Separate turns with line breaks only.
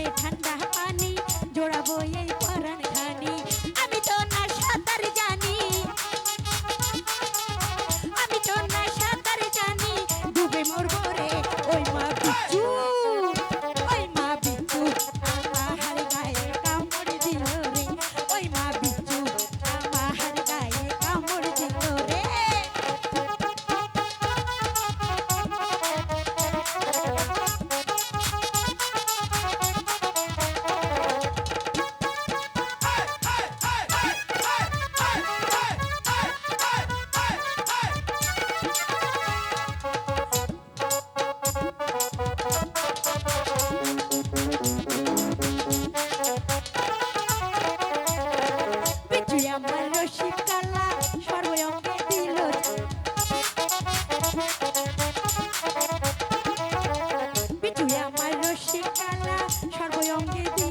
সেখানে রশ্মির কালা সর্বঙ্গে